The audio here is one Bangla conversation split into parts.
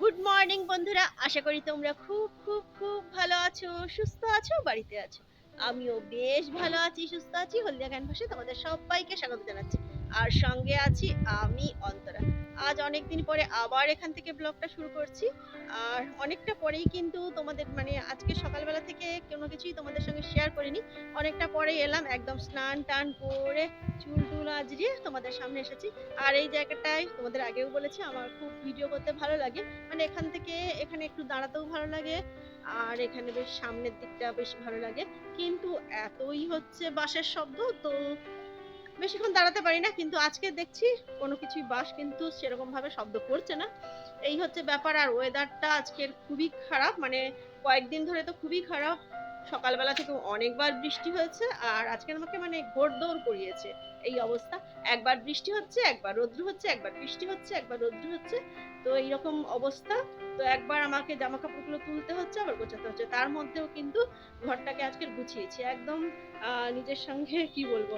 গুড মর্নিং বন্ধুরা। আশা করি তোমরা খুব খুব খুব ভালো আছো, সুস্থ আছো, বাড়িতে আছো। আমিও বেশ ভালো আছি, সুস্থ আছি। হলদিয়া ক্যানভাসে তোমাদের সবাইকে স্বাগত জানাচ্ছি। আর সঙ্গে আছি আমি, অন্তরা। আজ অনেক দিন পরে আবার এখান থেকে ব্লগটা শুরু করছি। আর অনেকটা পরেই কিন্তু তোমাদের মানে আজকে সকালবেলা থেকে কোনো কিছুই তোমাদের সঙ্গে শেয়ার করিনি। অনেকটা পরে এলাম, একদম স্নান টান করে চুল টুল আজরিয়ে তোমাদের সামনে এসেছি। আর এই জায়গাটায় তোমাদের আগেও বলেছি, আমার খুব ভিডিও করতে ভালো লাগে। মানে এখান থেকে এখানে একটু দাঁড়াতেও ভালো লাগে, আর এখানে বেশ সামনের দিকটা বেশ ভালো লাগে। কিন্তু এতই হচ্ছে বাসের শব্দ, তো বেশিক্ষণ দাঁড়াতে পারি না, কিন্তু আজকে দেখছি কোনো কিছুই বাস কিন্তু সেরকম ভাবে শব্দ করছে না। এই হচ্ছে ব্যাপার, আর ওয়েদারটা আজকের খুবই খারাপ মানে কয়েকদিন ধরে তো খুবই খারাপ। সকালবেলা থেকে অনেকবার বৃষ্টি হয়েছে, আর আজকে আমাকে মানে ঘোরদৌড় করিয়েছে এই অবস্থা। একবার বৃষ্টি হচ্ছে, একবার রৌদ্র হচ্ছে, একবার বৃষ্টি হচ্ছে, একবার রৌদ্র হচ্ছে, তো এইরকম অবস্থা। তো একবার আমাকে জামা কাপড়গুলো তুলতে হচ্ছে, আবার গোছাতে হচ্ছে। তার মধ্যেও কিন্তু ঘরটাকে আজকে গুছিয়েছি। একদম নিজের সঙ্গে কি বলব?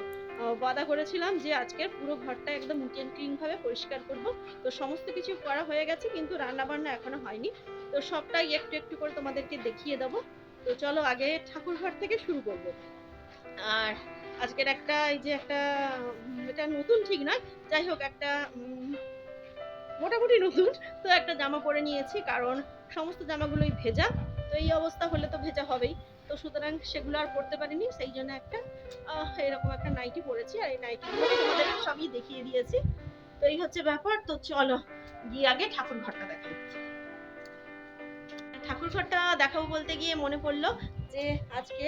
ওয়াদা করেছিলাম যে আজকের পুরো ঘরটা একদম নিট অ্যান্ড ক্লিন ভাবে পরিষ্কার করব। তো সমস্ত কিছু করা হয়ে গেছে, কিন্তু রান্না বান্না এখনও হয়নি। তো সবটাই একটু একটু করে তোমাদেরকে দেখিয়ে দেবো। তো চলো আগে ঠাকুর ঘর থেকে শুরু করব। আর আজকের একটা, এই যে একটা এটা নতুন ঠিক নয়। যাই হোক, একটা মোটামুটি নতুন, তো একটা জামা পরে নিয়েছি কারণ সমস্ত জামাগুলোই ভেজা, তো এই অবস্থা হলে তো ভেজা হবেই। তো সুতরাং সেগুলো আর পরতে পারিনি, সেই জন্য একটা এরকম একটা নাইটি পরেছি আর এই নাইটি তোমাদের সবই দেখিয়ে দিয়েছি। তো এই হচ্ছে ব্যাপার, তো চলো গিয়ে আগে ঠাকুর ঘরটা দেখাই। ঠাকুর ঘরটা দেখাবো বলতে গিয়ে মনে পড়ল যে আজকে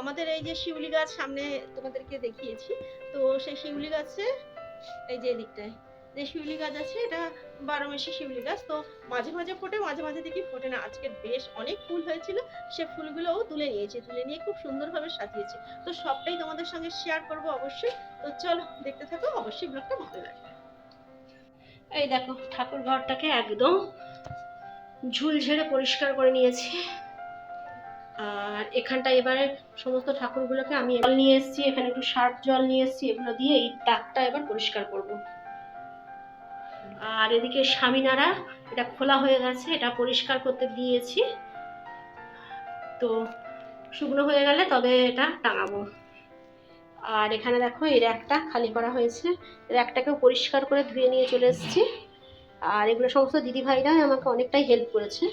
আমাদের এই যে শিউলি গাছ সামনে তোমাদেরকে দেখিয়েছি, তো সেই শিউলি গাছে, এই যে এদিকটায় যে শিউলি গাছ আছে, এটা বারো মাসি শিউলি গাছ। তো মাঝে মাঝে ফোটে, মাঝে মাঝে দেখি ফোটে না। আজকে বেশ অনেক ফুল হয়েছিল, সে ফুলগুলোও তুলে নিয়েছি, তুলে নিয়ে খুব সুন্দরভাবে সাজিয়েছি। তো সবটাই তোমাদের সঙ্গে শেয়ার করব অবশ্যই। তো চলো, দেখতে থাকো, অবশ্যই ব্লগটা ভালো লাগবে। এই দেখো, ঠাকুর ঘরটাকে একদম ঝুল ঝেড়ে পরিষ্কার করে নিয়েছি। আর এখানটা এবারে সমস্ত ঠাকুরগুলোকে আমি জল নিয়ে এসেছি, এখানে একটু সার্ফ জল নিয়ে এসেছি, এগুলো দিয়ে এই তাকটা এবার পরিষ্কার করব। আর এদিকে স্বামীনারা, এটা খোলা হয়ে গেছে, এটা পরিষ্কার করতে দিয়েছি। তো শুকনো হয়ে গেলে তবে এটা টাঙাবো। আর এখানে দেখো, এই র্যাকটা খালি করা হয়েছে। র্যাকটাকেও পরিষ্কার করে ধুয়ে নিয়ে চলে এসেছি। আর এগুলো সমস্ত দিদিভাইরা আমাকে অনেকটাই হেল্প করেছে।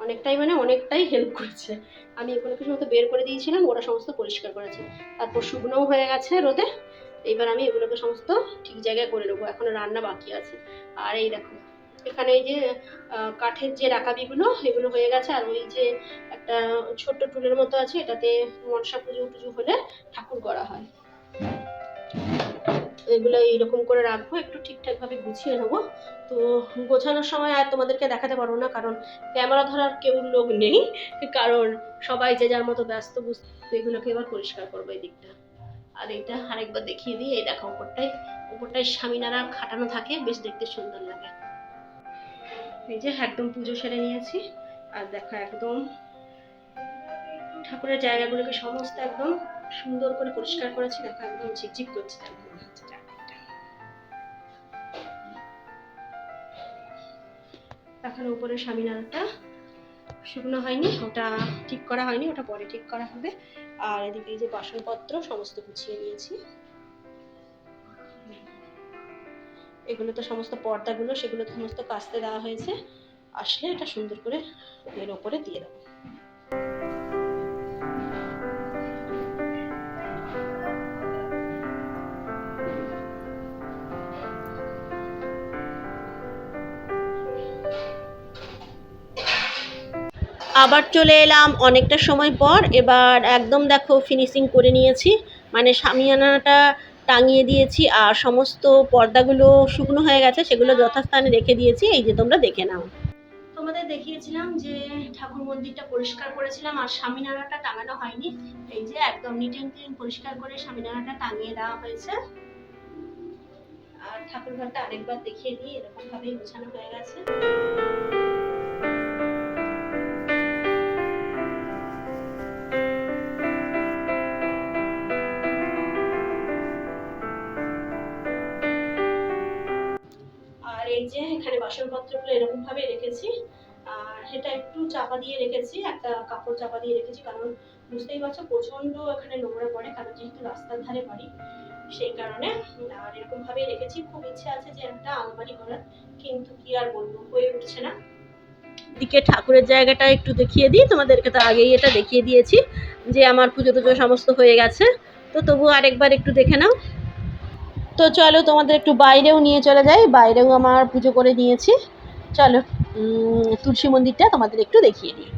অনেকটাই মানে অনেকটাই হেল্প করেছে। আমি এগুলোকে সমস্ত বের করে দিয়েছিলাম, ওরা সমস্ত পরিষ্কার করেছে। তারপর শুকনোও হয়ে গেছে রোদে। এইবার আমি এগুলোকে সমস্ত ঠিক জায়গায় করে নেব। এখনও রান্না বাকি আছে। আর এই দেখো, এখানে এই যে কাঠের যে রাকাবিগুলো, এগুলো হয়ে গেছে। আর ওই যে একটা ছোট্ট টুলের মতো আছে, এটাতে মনসা পুজো টুজো হলে ঠাকুর করা হয়। এগুলো এইরকম করে রাখব, একটু ঠিকঠাক ভাবে গুছিয়ে নেব। তো গোছানোর সময় আর তোমাদেরকে দেখাতে পারব না, কারণ ক্যামেরা ধরার কেউ লোক নেই, কারণ সবাই যে যার মতো ব্যস্ত, বুঝতে এগুলোকে এবার পরিষ্কার করব এই দিকটা আর এইটা আরেকবার দেখিয়ে দিই, এই দেখো উপরটায়। উপরটায় স্বামীনারা খাটানো থাকে, বেশ দেখতে সুন্দর লাগে। এই যে একদম পুজো সেরে নিয়েছি, আর দেখো একদম ঠাকুরের জায়গাগুলোকে সমস্ত একদম সুন্দর করে পরিষ্কার করেছি, দেখো একদম ঝিকঝিক করছে এখন উপরে স্বামীনারায়ণটা শুকনো হয়নি, ওটা ঠিক করা হয়নি, ওটা পরে ঠিক করা হবে। আর এদিকে এই যে বাসনপত্র, সমস্ত গুছিয়ে নিয়েছি। এগুলো তো সমস্ত পর্দাগুলো, সেগুলো সমস্ত কাচতে দেওয়া হয়েছে। আসলে এটা সুন্দর করে এর ওপরে দিয়ে দেবো। আবার চলে এলাম অনেকটা সময় পর। এবার একদম দেখো ফিনিশিং করে নিয়েছি। মানে সামিয়ানাটা টাঙিয়ে দিয়েছি আর সমস্ত পর্দাগুলো শুকনো হয়ে গেছে, সেগুলো যথাস্থানে রেখে দিয়েছি। এই যে তোমরা দেখে নাও। তোমাদের দেখিয়েছিলাম যে ঠাকুর মন্দিরটা পরিষ্কার করেছিলাম আর স্বামীনারাটা টাঙানো হয়নি। এই যে একদম নিট অ্যান্ড ক্লিন পরিষ্কার করে স্বামীনারাটা টাঙিয়ে দেওয়া হয়েছে। আর ঠাকুর ঘরটা আরেকবার দেখিয়ে দিই, এরকমভাবেই গোছানো হয়ে গেছে। এখানে বাসনপত্রগুলো এরকম ভাবে রেখেছি। আর এটা একটু চাপা দিয়ে রেখেছি, একটা কাপড় চাপা দিয়ে রেখেছি, কারণ বুঝতেই পারছ প্রচণ্ড এখানে নোংরা পড়ে, কারণ যেহেতু রাস্তার ধারে বাড়ি, সেই কারণে, আর এরকম ভাবে রেখেছি। খুব ইচ্ছে আছে যে একটা আলমারি করার, কিন্তু কি আর বলব, হয়ে উঠছে না। দিকে ঠাকুরের জায়গাটা একটু দেখিয়ে দিই, তোমাদেরকে তো আগেই এটা দেখিয়ে দিয়েছি যে আমার পুজো টুজো সমস্ত হয়ে গেছে। তো তবু আরেকবার একটু দেখে নাও। তো চলো তোমাদের একটু বাইরেও নিয়ে চলে যাই, বাইরেও আমার পুজো করে নিয়েছি। চলো তুলসী মন্দিরটা তোমাদের একটু দেখিয়ে দিই।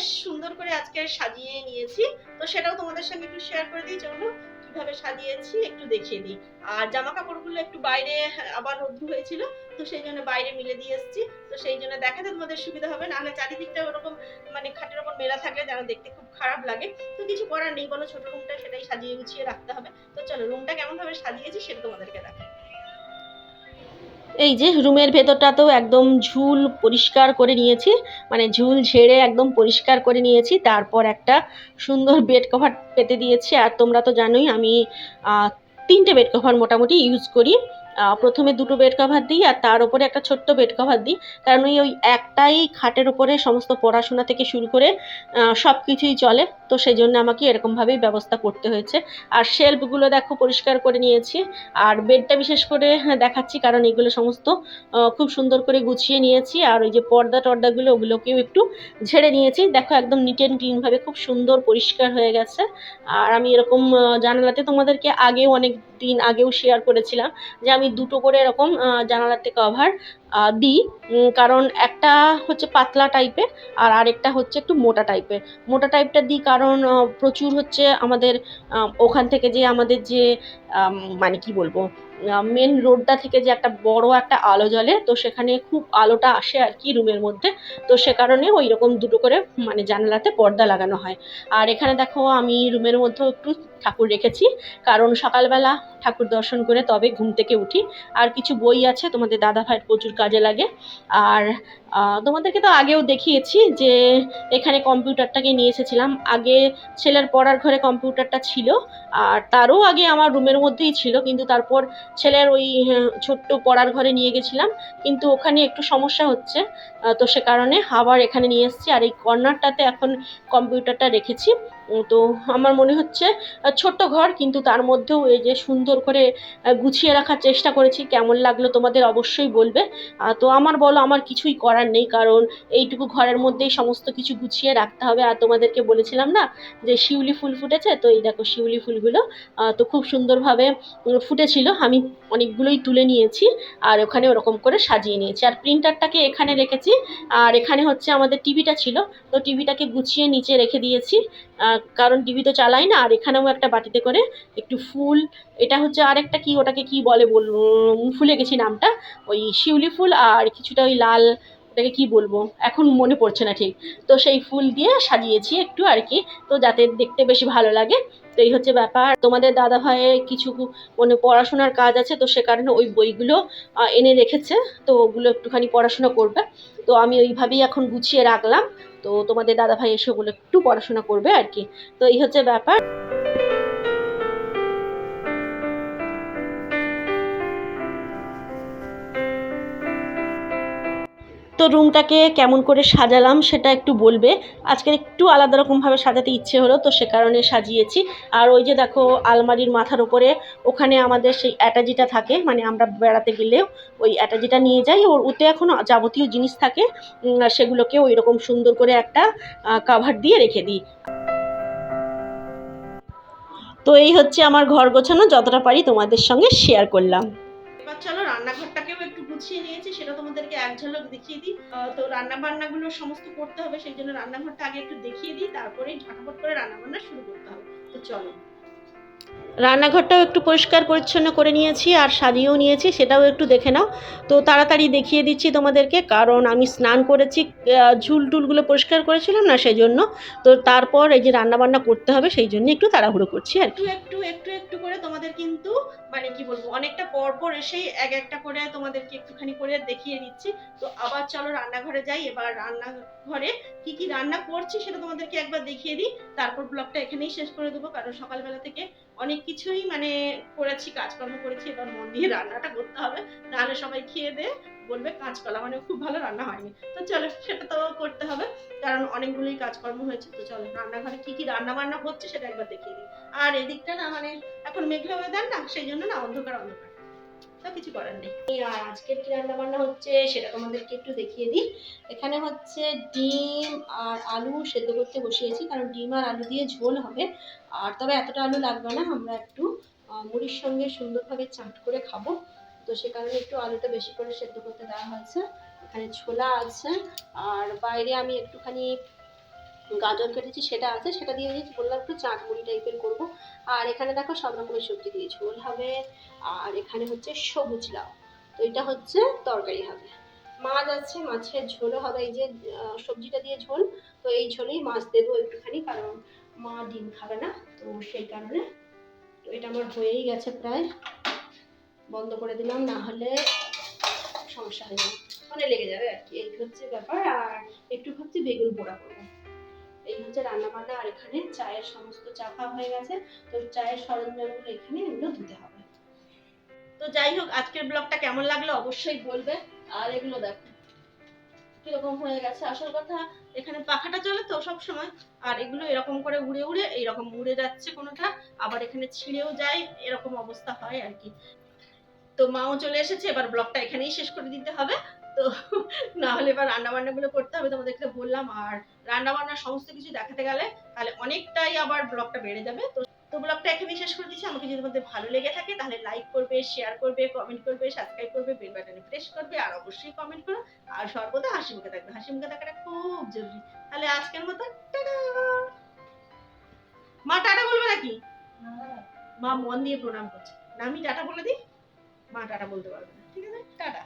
বেশ সুন্দর করে আজকে সাজিয়ে নিয়েছি। তো সেটাও তোমাদের সঙ্গে একটু শেয়ার করে দিই, চলো কীভাবে সাজিয়েছি একটু দেখিয়ে দিই। আর জামা কাপড়গুলো একটু বাইরে আবার রোদ্রু হয়েছিল, তো সেই জন্য বাইরে মিলে দিয়ে এসেছি। তো সেই জন্য দেখাতে তোমাদের সুবিধা হবে, নাহলে চারিদিকটা ওরকম মানে খাটের ওপর মেলা থাকলে যেন দেখতে খুব খারাপ লাগে। তো কিছু করার নেই, বলো ছোট রুমটা সেটাই সাজিয়ে গুছিয়ে রাখতে হবে। তো চলো রুমটা কেমন ভাবে সাজিয়েছি সেটা তোমাদেরকে দেখাই। এই যে রুমের ভেতরটাতেও একদম ঝুল পরিষ্কার করে নিয়েছি মানে ঝুল ঝেড়ে একদম পরিষ্কার করে নিয়েছি, তারপর একটা সুন্দর বেড কভার পেতে দিয়েছি, আর তোমরা তো জানোই আমি তিনটে বেড কভার মোটামুটি ইউজ করি। প্রথমে দুটো বেড কভার দিই আর তার উপরে একটা ছোট্ট বেড কভার দিই। কারণ ওই ওই একটাই খাটের উপরে সমস্ত পড়াশোনা থেকে শুরু করে সব কিছুই চলে। তো সেই জন্য আমাকে এরকমভাবেই ব্যবস্থা করতে হয়েছে। আর শেলফগুলো দেখো পরিষ্কার করে নিয়েছি। আর বেডটা বিশেষ করে হ্যাঁ, দেখাচ্ছি কারণ এগুলো সমস্ত খুব সুন্দর করে গুছিয়ে নিয়েছি। আর ওই যে পর্দা টর্দাগুলো ওগুলোকেও একটু ঝেড়ে নিয়েছি। দেখো একদম নিট অ্যান্ড ক্লিনভাবে খুব সুন্দর পরিষ্কার হয়ে গেছে। আর আমি এরকম জানালাতে তোমাদেরকে আগেও অনেক দিন আগেও শেয়ার করেছিলাম যে আমি দুটো করে এরকম জানালার থেকে কভার দিই কারণ একটা হচ্ছে পাতলা টাইপের আর আরেকটা হচ্ছে একটু মোটা টাইপের মোটা টাইপটা দিই কারণ প্রচুর হচ্ছে আমাদের ওখান থেকে যে আমাদের যে মানে কি বলব মেন রোডটা থেকে যে একটা বড় একটা আলো জ্বলে, তো সেখানে খুব আলোটা আসে আর কি রুমের মধ্যে। তো সে কারণে ওই রকম দুটো করে মানে জানালাতে পর্দা লাগানো হয়। আর এখানে দেখো আমি রুমের মধ্যেও একটু ঠাকুর রেখেছি, কারণ সকালবেলা ঠাকুর দর্শন করে তবে ঘুম থেকে উঠি। আর কিছু বই আছে, তোমাদের দাদা ভাইয়ের প্রচুর কাজে লাগে। আর তোমাদেরকে তো আগেও দেখিয়েছি যে এখানে কম্পিউটারটাকে নিয়ে এসেছিলাম। আগে ছেলের পড়ার ঘরে কম্পিউটারটা ছিল, আর তারও আগে আমার রুমের মধ্যেই ছিল, কিন্তু তারপর ছেলের ওই ছোট্ট পড়ার ঘরে নিয়ে গেছিলাম। কিন্তু ওখানে একটু সমস্যা হচ্ছে তো সে কারণে আবার এখানে নিয়ে এসেছি। আর এই কর্নারটাতে এখন কম্পিউটারটা রেখেছি। তো আমার মনে হচ্ছে ছোট্ট ঘর, কিন্তু তার মধ্যেও এই যে সুন্দর করে গুছিয়ে রাখার চেষ্টা করেছি, কেমন লাগল তোমাদের অবশ্যই বলবে। তো আমার বলো, আমার কিছুই করার নেই, কারণ এইটুকু ঘরের মধ্যেই সমস্ত কিছু গুছিয়ে রাখতে হবে। আর তোমাদেরকে বলেছিলাম না, যে শিউলি ফুল ফুটেছে, তো এই দেখো শিউলি ফুলগুলো তো খুব সুন্দরভাবে ফুটেছিল। আমি অনেকগুলোই তুলে নিয়েছি, আর ওখানে ওরকম করে সাজিয়ে নিয়েছি। আর প্রিন্টারটাকে এখানে রেখেছি, আর এখানে হচ্ছে আমাদের টিভিটা ছিল, তো টিভিটাকে গুছিয়ে নিচে রেখে দিয়েছি কারণ টিভি তো চালাই না, আর এখানেও একটা বাটিতে করে একটু ফুল, এটা হচ্ছে আরেকটা কি ওটাকে কি বলে বল ফুলে গেছি নামটা, ওই শিউলি ফুল আর কিছুটা ওই লাল, ওটাকে কি বলব, এখন মনে পড়ছে না ঠিক। তো সেই ফুল দিয়ে সাজিয়েছি একটু আর কি, তো যাতে দেখতে বেশি ভালো লাগে। তো এই হচ্ছে ব্যাপার। তোমাদের দাদা ভাইয়ের কিছু মানে পড়াশোনার কাজ আছে, তো সে কারণে ওই বইগুলো এনে রেখেছে, তো ওগুলো একটুখানি পড়াশোনা করবে। তো আমি ওইভাবেই এখন গুছিয়ে রাখলাম। তো তোমাদের দাদা ভাই এসে বলে একটু পড়াশোনা করবে আর কি। তো এই হচ্ছে ব্যাপার। তো রুমটাকে কেমন করে সাজালাম সেটা একটু বলবে। আজকে একটু আলাদা রকমভাবে সাজাতে ইচ্ছে হলো, তো সে কারণে সাজিয়েছি। আর ওই যে দেখো, আলমারির মাথার উপরে ওখানে আমাদের সেই অ্যাটাজিটা থাকে মানে আমরা বেড়াতে গেলেও ওই অ্যাটাজিটা নিয়ে যাই। ওর ওতে এখন যাবতীয় জিনিস থাকে সেগুলোকে ওই রকম সুন্দর করে একটা কাভার দিয়ে রেখে দিই। তো এই হচ্ছে আমার ঘর গোছানো, যতটা পারি তোমাদের সঙ্গে শেয়ার করলাম। এবার চলো রান্নাঘরটাকেও গুছিয়ে নিয়েছি, সেটা তোমাদেরকে এক ঝলক দেখিয়ে দিই। তো রান্না বান্নাগুলো সমস্ত করতে হবে, সেই জন্য রান্নাঘরটা আগে একটু দেখিয়ে দিই তারপরে ঝটাফট করে রান্না বান্না শুরু করতে হবে। তো চলো। রান্নাঘরটাও একটু পরিষ্কার পরিচ্ছন্ন করে নিয়েছি আর সাজিয়েও নিয়েছি, সেটাও একটু দেখে নাও। তো তাড়াতাড়ি দেখিয়ে দিচ্ছি তোমাদেরকে, কারণ আমি স্নান করেছি ঝুল টুলগুলো পরিষ্কার করেছিলাম না সেই জন্য তো তারপর এই যে রান্না বান্না করতে হবে, সেই জন্য একটু তাড়াহুড়ো করছি আর একটু একটু একটু একটু করে তোমাদের কিন্তু মানে কি বলব, অনেকটা পর পর এসেই এক একটা করে তোমাদেরকে একটুখানি করে দেখিয়ে দিচ্ছি। তো আবার চলো রান্নাঘরে যাই, এবার রান্নাঘরে কি কি রান্না করছি সেটা তোমাদেরকে একবার দেখিয়ে দিই। তারপর ব্লগটা এখানেই শেষ করে দেবো, কারণ সকালবেলা থেকে অনেক কিছুই মানে করেছি, কাজকর্ম করেছি, এবার মন দিয়ে রান্নাটা করতে হবে। নাহলে সবাই খেয়ে দে, বলবে কাঁচকলা মানে খুব ভালো রান্না হয়নি। তো চলো, সেটা তো করতে হবে। কারণ অনেকগুলোই কাজকর্ম হয়েছে, তো চলো, রান্নাঘরে কি কি রান্না বান্না হচ্ছে সেটা একবার দেখিয়ে দিই। আর এদিকটা না মানে এখন মেঘলা ওয়েদার না, সেই জন্য না অন্ধকার অন্ধকার। তো কিছু করার নেই। আর আজকের কি রান্না বান্না হচ্ছে সেটা তোমাদেরকে একটু দেখিয়ে দিই। এখানে হচ্ছে ডিম আর আলু সেদ্ধ করতে বসিয়েছি, কারণ ডিম আর আলু দিয়ে ঝোল হবে। আর তবে এতটা আলু লাগবে না, আমরা একটু মুড়ির সঙ্গে সুন্দরভাবে চাট করে খাব। তো সে কারণে একটু আলুটা বেশি করে সেদ্ধ করতে দেওয়া হয়েছে। এখানে ছোলা আছে, আর বাইরে আমি একটুখানি গাজর কেটেছি, সেটা আছে, সেটা দিয়ে দিয়েছি। বললাম একটু চাট মুড়ি টাইপের করব। আর এখানে দেখো সব রকমের সবজি দিয়ে ঝোল হবে, আর এখানে হচ্ছে সবুজ লাউ। তো এটা হচ্ছে তরকারি হবে। মাছ আছে, মাছের ঝোলও হবে, এই যে সবজিটা দিয়ে ঝোল, তো এই ঝোলেই মাছ দেবো একটুখানি, কারণ মা ডিম খাবে না, তো সেই কারণে তো এটা আমার হয়েই গেছে প্রায়। বন্ধ করে দিলাম, না হলে সমস্যা হয়ে যাবে মানে লেগে যাবে আর কি, এই হচ্ছে ব্যাপার। আর একটু হচ্ছে বেগুন পোড়া করব। এই হচ্ছে রান্না বান্না আর এখানে চায়ের সমস্ত চা খাওয়া হয়ে গেছে। তো চায়ের সরঞ্জামগুলো এখানে এগুলো ধুতে হবে। তো যাই হোক, আজকের ব্লগটা কেমন লাগল অবশ্যই বলবে। আর এগুলো দেখো, কীরকম হয়ে গেছে। আসল কথা, এখানে পাখাটা চলে তো সব সময়। আর এগুলো এরকম করে উড়ে উড়ে, এইরকম উড়ে যাচ্ছে কোনোটা, আবার এখানে ছিঁড়েও যায়, এরকম অবস্থা হয় আর কি। তো মাও চলে এসেছে, এবার ব্লগটা এখানেই শেষ করে দিতে হবে। তো না হলে এবার রান্না বান্নাগুলো করতে হবে তোমাদেরকে বললাম। আর রান্না বান্নার সমস্ত কিছু দেখাতে গেলে তাহলে অনেকটাই আবার ব্লগটা বেড়ে যাবে। তো তো ব্লগটা এখানেই শেষ করে দিচ্ছি। আমাকে যদি তোমাদের ভালো লেগে থাকে তাহলে লাইক করবে শেয়ার করবে কমেন্ট করবে সাবস্ক্রাইব করবে বেল বাটনে প্রেস করবে, আর অবশ্যই কমেন্ট করো। আর সর্বদা হাসি মুখে থাকবে। হাসি মুখে থাকাটা খুব জরুরি। তাহলে আজকের মতো মা টাটা বলবে নাকি? মা মন দিয়ে প্রণাম করছে। না আমি টাটা বলে দিই? মা টাটা বলতে পারবে না। ঠিক আছে? টাটা।